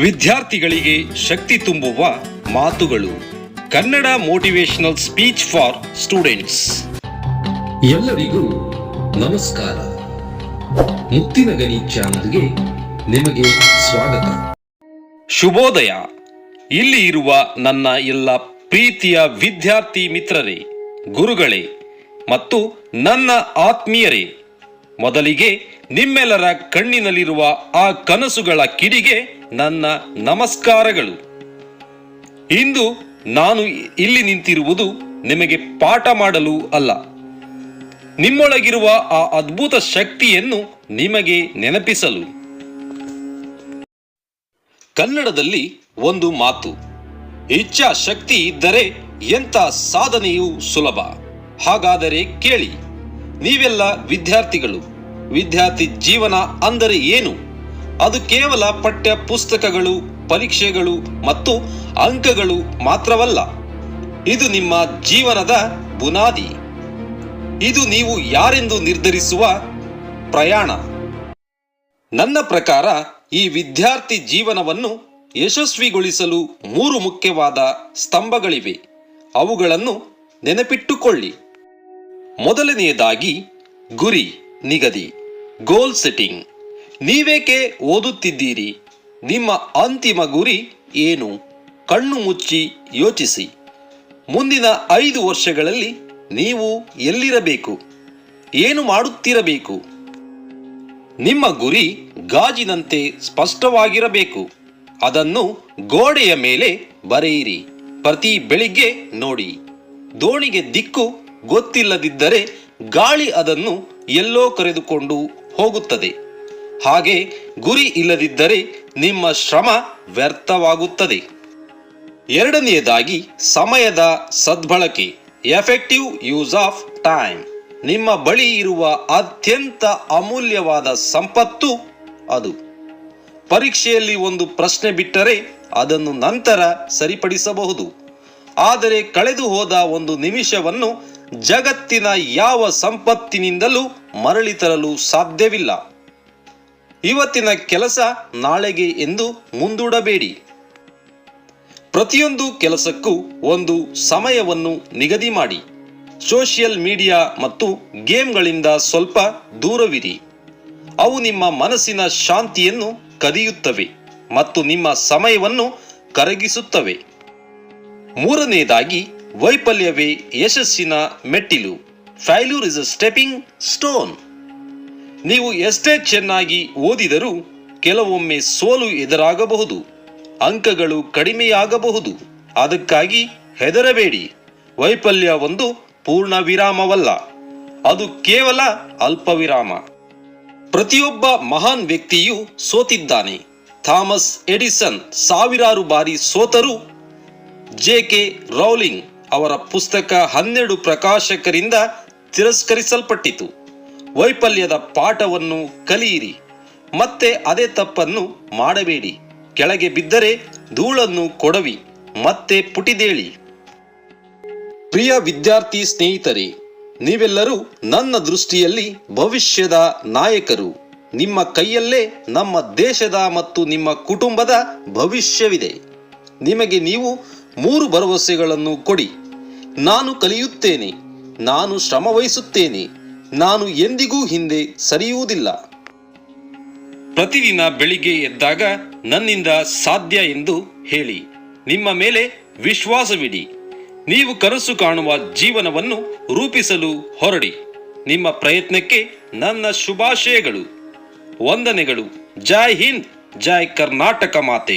ವಿದ್ಯಾರ್ಥಿಗಳಿಗೆ ಶಕ್ತಿ ತುಂಬುವ ಮಾತುಗಳು. Kannada motivational speech for students. ಎಲ್ಲರಿಗೂ ನಮಸ್ಕಾರ. ಮುತ್ತಿನ ಗಣಿ ಚಾನಲ್ಗೆ ನಿಮಗೆ ಸ್ವಾಗತ. ಶುಭೋದಯ. ಇಲ್ಲಿ ಇರುವ ನನ್ನ ಎಲ್ಲ ಪ್ರೀತಿಯ ವಿದ್ಯಾರ್ಥಿ ಮಿತ್ರರೇ, ಗುರುಗಳೇ ಮತ್ತು ನನ್ನ ಆತ್ಮೀಯರೇ. ಮೊದಲಿಗೆ ನಿಮ್ಮೆಲ್ಲರ ಕಣ್ಣಿನಲ್ಲಿರುವ ಆ ಕನಸುಗಳ ಕಿಡಿಗೆ ನನ್ನ ನಮಸ್ಕಾರಗಳು. ಇಂದು ನಾನು ಇಲ್ಲಿ ನಿಂತಿರುವುದು ನಿಮಗೆ ಪಾಠ ಮಾಡಲು ಅಲ್ಲ. ನಿಮ್ಮೊಳಗಿರುವ ಆ ಅದ್ಭುತ ಶಕ್ತಿಯನ್ನು ನಿಮಗೆ ನೆನಪಿಸಲು. ಕನ್ನಡದಲ್ಲಿ ಒಂದು ಮಾತು, ಇಚ್ಛಾ ಶಕ್ತಿ ಇದ್ದರೆ ಎಂಥ ಸಾಧನೆಯೂ ಸುಲಭ. ಹಾಗಾದರೆ ಕೇಳಿ. ನೀವೆಲ್ಲ ವಿದ್ಯಾರ್ಥಿಗಳು. ವಿದ್ಯಾರ್ಥಿ ಜೀವನ ಅಂದರೆ ಏನು? ಅದು ಕೇವಲ ಪಠ್ಯ ಪುಸ್ತಕಗಳು, ಪರೀಕ್ಷೆಗಳು ಮತ್ತು ಅಂಕಗಳು ಮಾತ್ರವಲ್ಲ. ಇದು ನಿಮ್ಮ ಜೀವನದ ಬುನಾದಿ. ಇದು ನೀವು ಯಾರೆಂದು ನಿರ್ಧರಿಸುವ ಪ್ರಯಾಣ. ನನ್ನ ಪ್ರಕಾರ ಈ ವಿದ್ಯಾರ್ಥಿ ಜೀವನವನ್ನು ಯಶಸ್ವಿಗೊಳಿಸಲು ಮೂರು ಮುಖ್ಯವಾದ ಸ್ತಂಭಗಳಿವೆ. ಅವುಗಳನ್ನು ನೆನಪಿಟ್ಟುಕೊಳ್ಳಿ. ಮೊದಲನೆಯದಾಗಿ ಗುರಿ, ನಿಗದಿ ಗೋಲ್ ಸೆಟ್ಟಿಂಗ್ ನೀವೇಕೆ ಓದುತ್ತಿದ್ದೀರಿ? ನಿಮ್ಮ ಅಂತಿಮ ಗುರಿ ಏನು? ಕಣ್ಣು ಮುಚ್ಚಿ ಯೋಚಿಸಿ. ಮುಂದಿನ ಐದು ವರ್ಷಗಳಲ್ಲಿ ನೀವು ಎಲ್ಲಿರಬೇಕು? ಏನು ಮಾಡುತ್ತಿರಬೇಕು? ನಿಮ್ಮ ಗುರಿ ಗಾಜಿನಂತೆ ಸ್ಪಷ್ಟವಾಗಿರಬೇಕು. ಅದನ್ನು ಗೋಡೆಯ ಮೇಲೆ ಬರೆಯಿರಿ. ಪ್ರತಿ ಬೆಳಿಗ್ಗೆ ನೋಡಿ. ದೋಣಿಗೆ ದಿಕ್ಕು ಗೊತ್ತಿಲ್ಲದಿದ್ದರೆ ಗಾಳಿ ಅದನ್ನು ಎಲ್ಲೋ ಕರೆದುಕೊಂಡು ಹೋಗುತ್ತದೆ. ಹಾಗೆ ಗುರಿ ಇಲ್ಲದಿದ್ದರೆ ನಿಮ್ಮ ಶ್ರಮ ವ್ಯರ್ಥವಾಗುತ್ತದೆ. ಎರಡನೆಯದಾಗಿ ಸಮಯದ ಸದ್ಬಳಕೆ ಎಫೆಕ್ಟಿವ್ ಯೂಸ್ ಆಫ್ ಟೈಮ್ ನಿಮ್ಮ ಬಳಿ ಇರುವ ಅತ್ಯಂತ ಅಮೂಲ್ಯವಾದ ಸಂಪತ್ತು ಅದು. ಪರೀಕ್ಷೆಯಲ್ಲಿ ಒಂದು ಪ್ರಶ್ನೆ ಬಿಟ್ಟರೆ ಅದನ್ನು ನಂತರ ಸರಿಪಡಿಸಬಹುದು. ಆದರೆ ಕಳೆದು ಹೋದ ಒಂದು ನಿಮಿಷವನ್ನು ಜಗತ್ತಿನ ಯಾವ ಸಂಪತ್ತಿನಿಂದಲೂ ಮರಳಿ ತರಲು ಸಾಧ್ಯವಿಲ್ಲ. ಇವತ್ತಿನ ಕೆಲಸ ನಾಳೆಗೆ ಎಂದು ಮುಂದೂಡಬೇಡಿ. ಪ್ರತಿಯೊಂದು ಕೆಲಸಕ್ಕೂ ಒಂದು ಸಮಯವನ್ನು ನಿಗದಿ ಮಾಡಿ. ಸೋಷಿಯಲ್ ಮೀಡಿಯಾ ಮತ್ತು ಗೇಮ್ಗಳಿಂದ ಸ್ವಲ್ಪ ದೂರವಿರಿ. ಅವು ನಿಮ್ಮ ಮನಸ್ಸಿನ ಶಾಂತಿಯನ್ನು ಕದಿಯುತ್ತವೆ ಮತ್ತು ನಿಮ್ಮ ಸಮಯವನ್ನು ಕರಗಿಸುತ್ತವೆ. ಮೂರನೆಯದಾಗಿ ವೈಫಲ್ಯವೇ ಯಶಸ್ಸಿನ ಮೆಟ್ಟಿಲು. Failure is a stepping stone. ನೀವು ಎಷ್ಟೇ ಚೆನ್ನಾಗಿ ಓದಿದರೂ ಕೆಲವೊಮ್ಮೆ ಸೋಲು ಎದುರಾಗಬಹುದು. ಅಂಕಗಳು ಕಡಿಮೆಯಾಗಬಹುದು. ಅದಕ್ಕಾಗಿ ಹೆದರಬೇಡಿ. ವೈಫಲ್ಯ ಒಂದು ಪೂರ್ಣ ವಿರಾಮವಲ್ಲ. ಅದು ಕೇವಲ ಅಲ್ಪ ವಿರಾಮ ಪ್ರತಿಯೊಬ್ಬ ಮಹಾನ್ ವ್ಯಕ್ತಿಯು ಸೋತಿದ್ದಾನೆ. ಥಾಮಸ್ ಎಡಿಸನ್ ಸಾವಿರಾರು ಬಾರಿ ಸೋತರು ಜೆ ಕೆ ರೌಲಿಂಗ್ ಅವರ ಪುಸ್ತಕ ಹನ್ನೆರಡು ಪ್ರಕಾಶಕರಿಂದ ತಿರಸ್ಕರಿಸಲ್ಪಟ್ಟಿತು. ವೈಫಲ್ಯದ ಪಾಠವನ್ನು ಕಲಿಯಿರಿ. ಮತ್ತೆ ಅದೇ ತಪ್ಪನ್ನು ಮಾಡಬೇಡಿ. ಕೆಳಗೆ ಬಿದ್ದರೆ ಧೂಳನ್ನು ಕೊಡವಿ. ಮತ್ತೆ ಪುಟಿದೇಳಿ. ಪ್ರಿಯ ವಿದ್ಯಾರ್ಥಿ ಸ್ನೇಹಿತರೆ, ನೀವೆಲ್ಲರೂ ನನ್ನ ದೃಷ್ಟಿಯಲ್ಲಿ ಭವಿಷ್ಯದ ನಾಯಕರು. ನಿಮ್ಮ ಕೈಯಲ್ಲೇ ನಮ್ಮ ದೇಶದ ಮತ್ತು ನಿಮ್ಮ ಕುಟುಂಬದ ಭವಿಷ್ಯವಿದೆ. ನಿಮಗೆ ನೀವು ಮೂರು ಭರವಸೆಗಳನ್ನು ಕೊಡಿ. ನಾನು ಕಲಿಯುತ್ತೇನೆ, ನಾನು ಶ್ರಮವಹಿಸುತ್ತೇನೆ, ನಾನು ಎಂದಿಗೂ ಹಿಂದೆ ಸರಿಯುವುದಿಲ್ಲ. ಪ್ರತಿದಿನ ಬೆಳಿಗ್ಗೆ ಎದ್ದಾಗ ನನ್ನಿಂದ ಸಾಧ್ಯ ಎಂದು ಹೇಳಿ. ನಿಮ್ಮ ಮೇಲೆ ವಿಶ್ವಾಸವಿಡಿ. ನೀವು ಕನಸು ಕಾಣುವ ಜೀವನವನ್ನು ರೂಪಿಸಲು ಹೊರಡಿ. ನಿಮ್ಮ ಪ್ರಯತ್ನಕ್ಕೆ ನನ್ನ ಶುಭಾಶಯಗಳು. ವಂದನೆಗಳು. ಜೈ ಹಿಂದ್, ಜೈ ಕರ್ನಾಟಕ ಮಾತೆ.